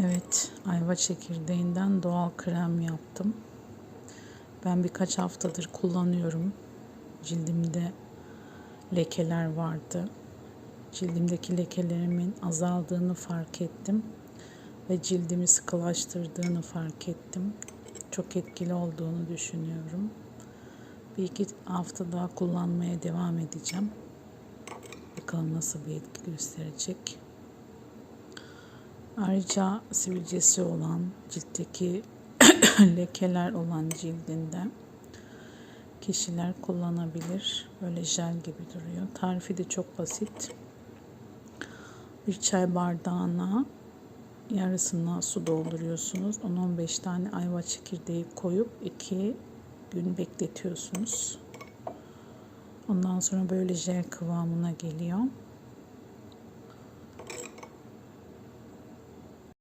Evet, ayva çekirdeğinden doğal krem yaptım. Ben birkaç haftadır kullanıyorum. Cildimde lekeler vardı. Cildimdeki lekelerimin azaldığını fark ettim ve cildimi sıkılaştırdığını fark ettim. Çok etkili olduğunu düşünüyorum. Bir iki hafta daha kullanmaya devam edeceğim. Bakalım nasıl bir etki gösterecek. Ayrıca sivilcesi olan, ciltteki lekeler olan cildinde kişiler kullanabilir. Böyle jel gibi duruyor. Tarifi de çok basit. Bir çay bardağına yarısına su dolduruyorsunuz. 10-15 tane ayva çekirdeği koyup 2 gün bekletiyorsunuz. Ondan sonra böyle jel kıvamına geliyor.